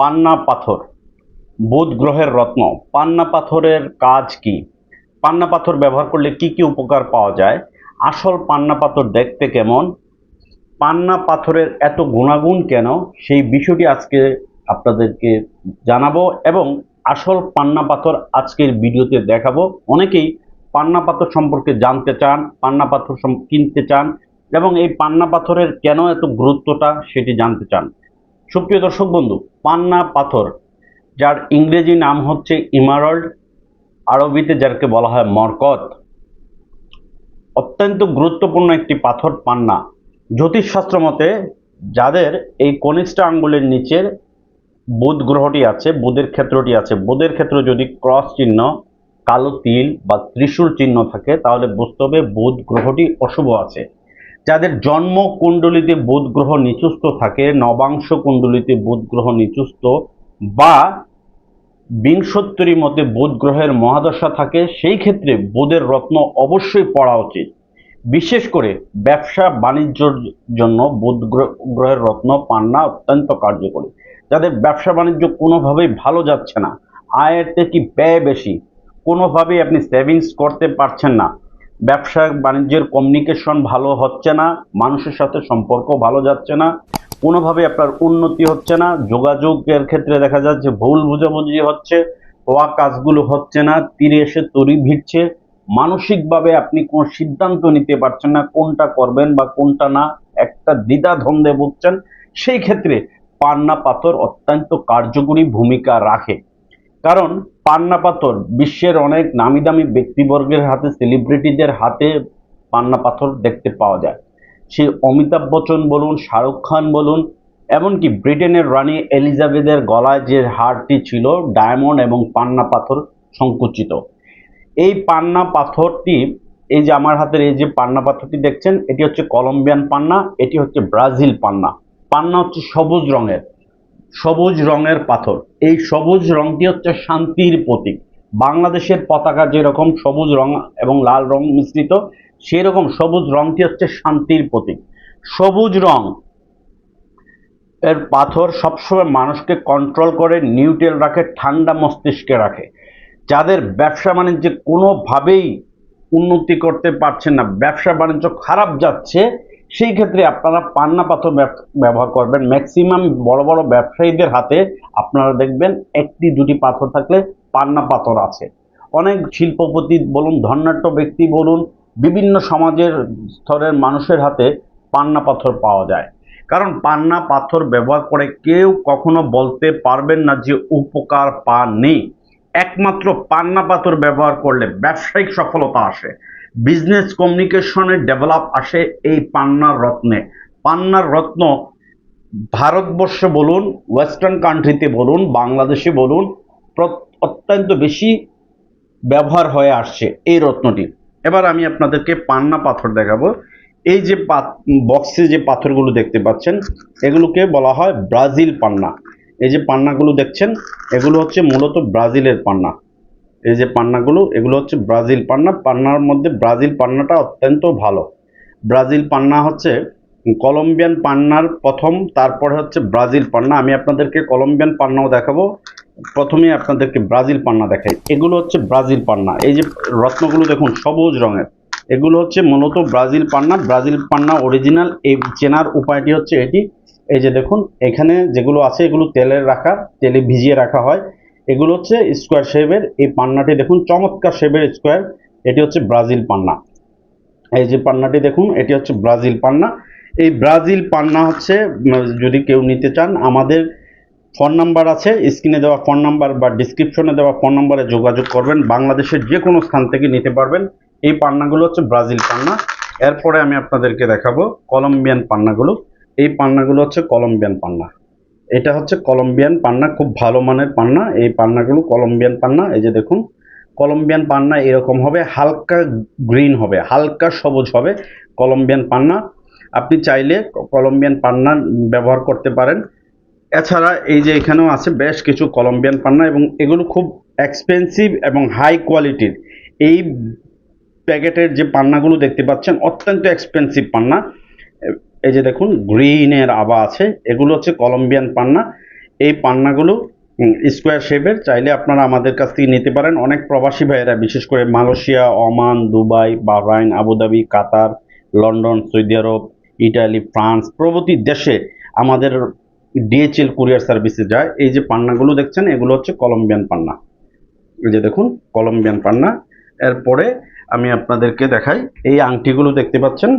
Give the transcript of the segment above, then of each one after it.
পান্না পাথর, বুধ গ্রহের রত্ন। পান্না পাথরের কাজ কি? পান্না পাথর ব্যবহার করলে কি কি উপকার পাওয়া যায়? আসল পান্না পাথর দেখতে কেমন? পান্না পাথরের এত গুণাগুণ কেন? সেই বিষয়টি আজকে আপনাদেরকে জানাব এবং আসল পান্না পাথর আজকের ভিডিওতে দেখাবো। অনেকেই পান্না পাথর সম্পর্কে জানতে চান, পান্না পাথর কিনতে চান এবং এই পান্না পাথরের কেন এত গুরুত্বটা সেটি জানতে চান। সুপ্রিয় দর্শক বন্ধু, পান্না পাথর, যার ইংরেজি নাম হচ্ছে ইমারল্ড, আরবিতে যাকে বলা হয় মরকত। অত্যন্ত গুরুত্বপূর্ণ একটি পাথর পান্না। জ্যোতিষশাস্ত্র মতে, যাদের এই কনিষ্ঠ আঙ্গুলের নিচের বুধ গ্রহটি আছে, বুধের ক্ষেত্রটি আছে, বুধের ক্ষেত্র যদি ক্রস চিহ্ন, কালো তিল বা ত্রিশূল চিহ্ন থাকে, তাহলে বুঝতে হবে বুধ গ্রহটি অশুভ আছে। যাদের জন্ম কুণ্ডলিতে বুধ গ্রহ নিচুস্থ থাকে নবাংশ কুণ্ডলিতে বুধ গ্রহ নিচুস্থ বা বিংশোত্তরী মতে বুধ গ্রহের মহাদশা থাকে, সেই ক্ষেত্রে বুধের রত্ন অবশ্যই পড়া উচিত। বিশেষ করে ব্যবসা বাণিজ্যর জন্য বুধ গ্রহ- গ্রহের রত্ন পান্না অত্যন্ত কার্যকরী। যাদের ব্যবসা বাণিজ্য কোনোভাবেই ভালো যাচ্ছে না, আয়ের থেকে ব্যয় বেশি, কোনোভাবেই আপনি সেভিংস করতে পারছেন না ব্যবসা বাণিজ্যের কমিউনিকেশন ভালো হচ্ছে না, মানুষের সাথে সম্পর্ক ভালো যাচ্ছে না, কোনোভাবে আপনার উন্নতি হচ্ছে না, যোগাযোগের ক্ষেত্রে দেখা যাচ্ছে ভুল বুঝাবুঝি হচ্ছে, হওয়া কাজগুলো হচ্ছে না, তীরে এসে তরি ভিড়ছে, মানসিকভাবে আপনি কোনো সিদ্ধান্ত নিতে পারছেন না কোনটা করবেন বা কোনটা না, একটা দ্বিধা ধন্দে ভুগছেন, সেই ক্ষেত্রে পান্না পাথর অত্যন্ত কার্যকরী ভূমিকা রাখে। কারণ পান্না পাথর, বিশ্বের অনেক নামি দামি ব্যক্তিবর্গের হাতে সেলিব্রিটিদের হাতে পান্না পাথর দেখতে পাওয়া যায়। সে অমিতাভ বচ্চন বলুন, শাহরুখ খান বলুন, এমনকি ব্রিটেনের রানী এলিজাবেথের গলায় যে হারটি ছিল, ডায়মন্ড এবং পান্না পাথর সংকুচিত। এই পান্না পাথরটি, এই যে আমার হাতের এই যে পান্না পাথরটি দেখছেন, এটি হচ্ছে কলম্বিয়ান পান্না, এটি হচ্ছে ব্রাজিল পান্না। পান্না হচ্ছে সবুজ রঙের। সবুজ রঙের পাথর। এই সবুজ রংটি হচ্ছে শান্তির প্রতীক। বাংলাদেশের পতাকা যেরকম সবুজ রং এবং লাল রং মিশ্রিত সেই রকম সবুজ রংটি হচ্ছে শান্তির প্রতীক। সবুজ রং এর পাথর সবসময় মানুষকে কন্ট্রোল করে নিউট্রেল রাখে, ঠান্ডা মস্তিষ্কে রাখে। যাদের ব্যবসা বাণিজ্যে কোনোভাবেই উন্নতি করতে পারছেন না, ব্যবসা বাণিজ্য খারাপ যাচ্ছে সেই ক্ষেত্রে আপনারা পান্না পাথর ব্যব- ব্যবহার করবেন। ম্যাক্সিমাম বড় বড় ব্যবসায়ীদের হাতে আপনারা দেখবেন একটি, দুটি পাথর থাকলে পান্না পাথর আছে। অনেক শিল্পপতি বলুন ধনাঢ্য ব্যক্তি বলুন, বিভিন্ন সমাজের স্তরের মানুষের হাতে পান্না পাথর পাওয়া যায়। কারণ পান্না পাথর ব্যবহার করে কেউ কখনো বলতে পারবেন না যে উপকার পাননি। একমাত্র পান্না পাথর ব্যবহার করলে ব্যবসায়িক সফলতা আসে। বিজনেস কমিউনিকেশনের ডেভেলপ আসে এই পান্নার রত্নে। পান্নার রত্ন ভারতবর্ষে বলুন ওয়েস্টার্ন কান্ট্রিতে বলুন, বাংলাদেশে বলুন অত্যন্ত বেশি ব্যবহার হয়ে আসছে এই রত্নটি। এবার আমি আপনাদেরকে পান্না পাথর দেখাবো। এই যে বক্সে যে পাথরগুলো দেখতে পাচ্ছেন, এগুলোকে বলা হয় ব্রাজিল পান্না। এই যে পান্নাগুলো দেখছেন, এগুলো হচ্ছে মূলত ব্রাজিলের পান্না। এই যে পান্নাগুলো, এগুলো হচ্ছে ব্রাজিল পান্না। পান্নার মধ্যে ব্রাজিল পান্নাটা অত্যন্ত ভালো। ব্রাজিল পান্না হচ্ছে কলম্বিয়ান পান্নার প্রথম, তারপরে হচ্ছে ব্রাজিল পান্না। আমি আপনাদেরকে কলম্বিয়ান পান্নাও দেখাবো। প্রথমে আপনাদেরকে ব্রাজিল পান্না দেখাই। এগুলো হচ্ছে ব্রাজিল পান্না। এই যে রত্নগুলো দেখুন, সবুজ রঙের। এগুলো হচ্ছে মূলত ব্রাজিল পান্না। ব্রাজিল পান্না অরিজিনাল। এই চেনার উপায়টি হচ্ছে এটি। এই যে দেখুন, এখানে যেগুলো আছে, এগুলো তেলের রাখা, তেলে ভিজিয়ে রাখা হয়। এগুলো হচ্ছে স্কোয়ার শেপের এই পান্নাটি দেখুন, চমৎকার শেপের স্কোয়ার এটি হচ্ছে ব্রাজিল পান্না। এই যে পান্নাটি দেখুন, এটি হচ্ছে ব্রাজিল পান্না। এই ব্রাজিল পান্না হচ্ছে যদি কেউ নিতে চান, আমাদের ফোন নাম্বার আছে, স্ক্রিনে দেওয়া ফোন নাম্বার বা ডিসক্রিপশনে দেওয়া ফোন নাম্বারে যোগাযোগ করবেন, বাংলাদেশের যে কোনো স্থান থেকে নিতে পারবেন। এই পান্নাগুলো হচ্ছে ব্রাজিল পান্না। এরপরে আমি আপনাদেরকে দেখাবো, কলম্বিয়ান পান্নাগুলো। এই পান্নাগুলো হচ্ছে কলম্বিয়ান পান্না। এটা হচ্ছে কলম্বিয়ান পান্না, খুব ভালো মানের পান্না। এই পান্নাগুলো কলম্বিয়ান পান্না, এই যে দেখুন, কলম্বিয়ান পান্না এরকম হবে, হালকা গ্রিন হবে, হালকা সবুজ হবে কলম্বিয়ান পান্না। আপনি চাইলে কলম্বিয়ান পান্না ব্যবহার করতে পারেন। এছাড়া এই যে এখানেও আছে বেশ কিছু কলম্বিয়ান পান্না এবং এগুলো খুব এক্সপেন্সিভ এবং হাই কোয়ালিটির এই প্যাকেটের যে পান্নাগুলো দেখতে পাচ্ছেন, অত্যন্ত এক্সপেন্সিভ পান্না। এই যে দেখুন, গ্রিনের আবা আছে, এগুলো হচ্ছে কলম্বিয়ান পান্না। এই পান্নাগুলো স্কোয়ার শেপের, চাইলে আপনারা আমাদের কাছ থেকে নিতে পারেন। অনেক প্রবাসী ভাইয়েরা, বিশেষ করে Malaysia, Oman, Dubai, Bahrain, Abu Dhabi, Qatar, London, Saudi Arab, Italy, France, প্রভৃতি দেশে আমাদের ডিএচএল কুরিয়ার সার্ভিসে যায়। এই যে পান্নাগুলো দেখছেন, এগুলো হচ্ছে কলম্বিয়ান পান্না। এই যে দেখুন, কলম্বিয়ান পান্না। এরপরে আমি আপনাদেরকে দেখাই, এই আংটিগুলো দেখতে পাচ্ছেন?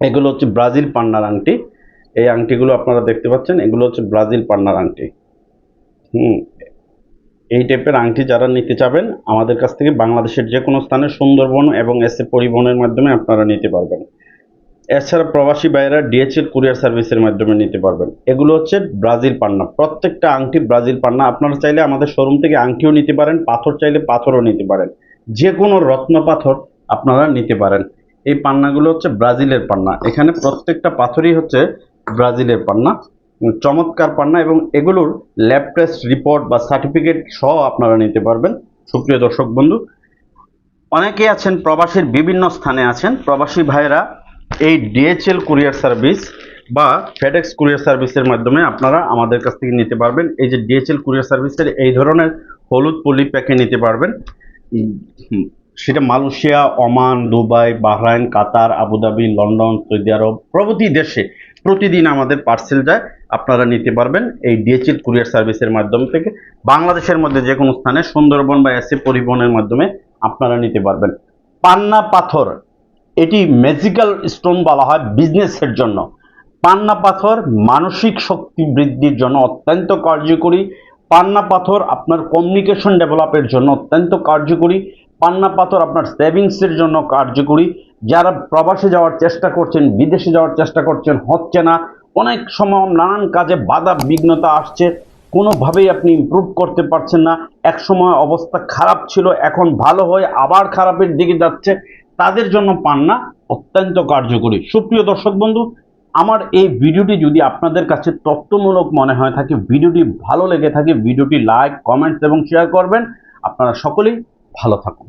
এগুলো হচ্ছে ব্রাজিল পান্নার আংটি। এই আংটিগুলো আপনারা দেখতে পাচ্ছেন, এগুলো হচ্ছে ব্রাজিল পান্নার আংটি। হুম, এই টাইপের আংটি যারা নিতে চাবেন, আমাদের কাছ থেকে বাংলাদেশের যে কোনো স্থানে সুন্দরবন এবং এসে পরিবহনের মাধ্যমে আপনারা নিতে পারবেন। এছাড়া প্রবাসী বাইরা ডিএচএল কুরিয়ার সার্ভিসের মাধ্যমে নিতে পারবেন। এগুলো হচ্ছে ব্রাজিল পান্না। প্রত্যেকটা আংটি ব্রাজিল পান্না। আপনারা চাইলে আমাদের শোরুম থেকে আংটিও নিতে পারেন, পাথর চাইলে পাথরও নিতে পারেন। যে কোনো রত্ন পাথর আপনারা নিতে পারেন। এই পান্নাগুলো হচ্ছে ব্রাজিলের পান্না। এখানে প্রত্যেকটা পাথরই হচ্ছে ব্রাজিলের পান্না। চমৎকার পান্না এবং এগুলোর ল্যাব টেস্ট রিপোর্ট বা সার্টিফিকেট সহ আপনারা নিতে পারবেন। সুপ্রিয় দর্শক বন্ধু, অনেকেই আছেন, প্রবাসীর বিভিন্ন স্থানে আছেন। প্রবাসী ভাইয়েরা এই ডিএচএল কুরিয়ার সার্ভিস বা ফেডেক্স কুরিয়ার সার্ভিসের মাধ্যমে আপনারা আমাদের কাছ থেকে নিতে পারবেন। এই যে ডিএচএল কুরিয়ার সার্ভিসের এই ধরনের হলুদ পলি প্যাকে নিতে পারবেন। সেটা Malaysia, Oman, Dubai, Bahrain, Qatar, Abu Dhabi, London, Saudi Arab প্রভৃতি দেশে প্রতিদিন আমাদের পার্সেল যায়। আপনারা নিতে পারবেন এই ডিএচএল কুরিয়ার সার্ভিসের মাধ্যম থেকে। বাংলাদেশের মধ্যে যে কোনো স্থানে সুন্দরবন বা এসি পরিবহনের মাধ্যমে আপনারা নিতে পারবেন। পান্না পাথর, এটি ম্যাজিক্যাল স্টোন বলা হয় বিজনেসের জন্য। পান্না পাথর মানসিক শক্তি বৃদ্ধির জন্য অত্যন্ত কার্যকরী পান্না পাথর আপনার কমিউনিকেশন ডেভেলপের জন্য অত্যন্ত কার্যকরী। পান্না পাথর আপনার সেভিংসের জন্য কার্যকরী। যারা প্রবাসে যাওয়ার চেষ্টা করছেন, বিদেশে যাওয়ার চেষ্টা করছেন, হচ্ছে না। অনেক সময় নানান কাজে বাধা বিঘ্নতা আসছে। কোনোভাবেই আপনি ইমপ্রুভ করতে পারছেন না। এক সময় অবস্থা খারাপ ছিল, এখন ভালো হয়ে আবার খারাপের দিকে যাচ্ছে। তাদের জন্য পান্না অত্যন্ত কার্যকরী। সুপ্রিয় দর্শক বন্ধু আমার এই ভিডিওটি যদি আপনাদের কাছে তত্ত্বমূলক মনে হয় থাকে, ভিডিওটি ভালো লেগে থাকে, ভিডিওটি লাইক কমেন্টস এবং শেয়ার করবেন। আপনারা সকলেই ভালো থাকুন।